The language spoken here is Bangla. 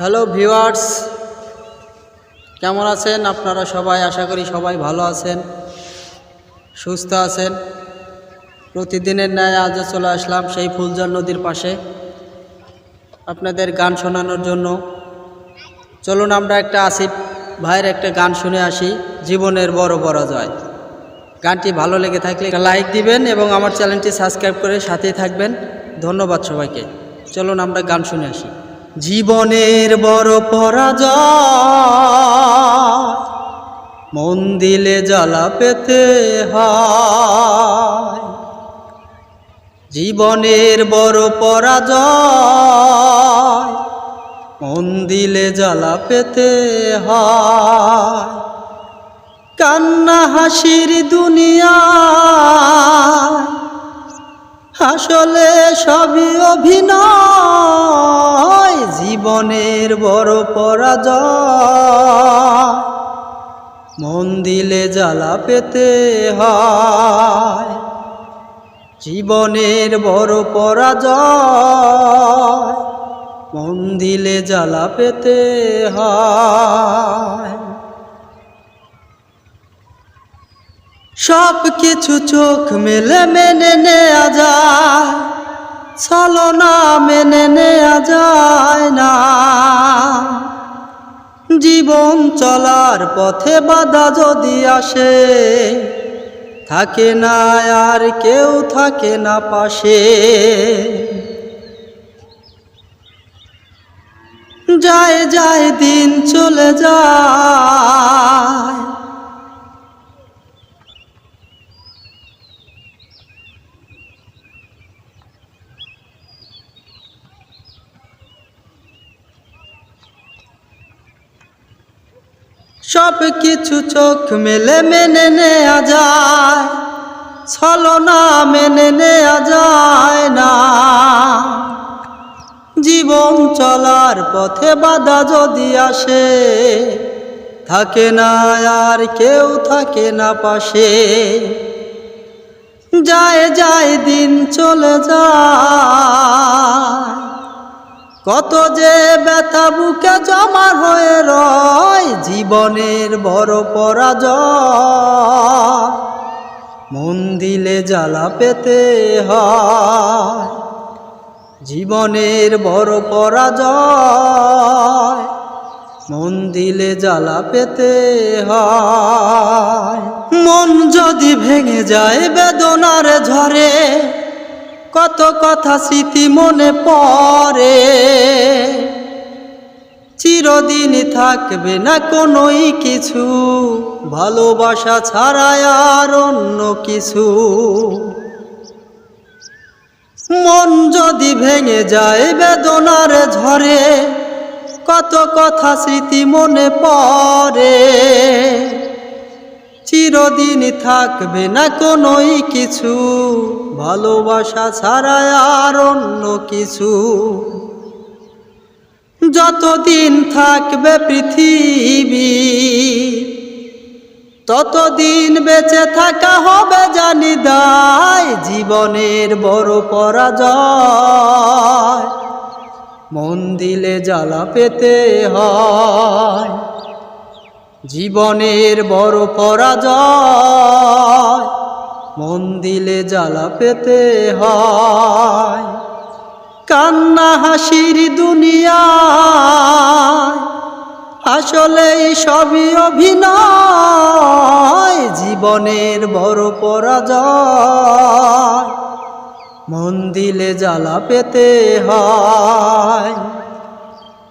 হ্যালো ভিউয়ার্স, কেমন আছেন? আপনারা সবাই? আশা করি সবাই ভালো আছেন, সুস্থ আছেন। প্রতিদিনের ন্যায় আজও চলে আসলাম সেই ফুলজর নদীর পাশে আপনাদের গান শোনানোর জন্য। চলুন আমরা একটা আসিফ ভাইয়ের একটা গান শুনে আসি, জীবনের বড় বড় জয় গানটি ভালো লেগে থাকলে লাইক দিবেন এবং আমার চ্যানেলটি সাবস্ক্রাইব করে সাথেই থাকবেন। ধন্যবাদ সবাইকে। চলুন আমরা গান শুনে আসি। জীবনের বড় পরাজয়, মন দিলে জ্বালা পেতে হয়। জীবনের বড় পরাজয়, মন দিলে জ্বালা পেতে হয়। কান্না হাসির দুনিয়া আসলে সবই অভিনয়। জীবনের বড় পরাজয়, মন দিলে জ্বালা পেতে হয়। জীবনের বড় পরাজয়, মন দিলে জ্বালা পেতে হয়। সব কিছু চোখ মেলে মেনে নেওয়া যায়। ছলনা মেনে নেওয়া যায় না। জীবন চলার পথে বাধা যদি আসে, থাকে না আর কেউ থাকে না পাশে। যায় যায়, দিন চলে যায় সব কিছু চোখ মেলে মেনে নেওয়া যায়, ছলনা মেনে নেওয়া যায় না। জীবন চলার পথে বাধা যদি আসে, থাকে না আর কেউ থাকে না পাশে। যায় যায় দিন চলে যায় কত যে ব্যথা বুকে জমা হয়ে রয় জীবনের বড় পরাজয়। মন দিলে জ্বালা পেতে জীবনের বড় পরাজয়। মন দিলে জ্বালা পেতে হয়, মন যদি ভেঙে যায় বেদনার ঝরে কত কথা স্মৃতি মনে পড়ে। চিরদিন থাকবে না কোনোই কিছু, ভালোবাসা ছাড়া আর অন্য কিছু। মন যদি ভেঙে যায় বেদনার ঝরে, কত কথা স্মৃতি মনে পড়ে। চিরদিন থাকবে না কোনোই কিছু। ভালোবাসা ছাড়া আর অন্য কিছু। যতদিন থাকবে পৃথিবী, ততদিন বেঁচে থাকা হবে জানি দায়। জীবনের বড় পরাজয়, মন দিলে জ্বালা পেতে হয়। জীবনের বড় পরাজয়, মন দিলে জ্বালা পেতে হয়। কান্না হাসির দুনিয়া আসলে সবই অভিনয়। জীবনের বড় পরাজয়, মন দিলে জ্বালা পেতে হয়।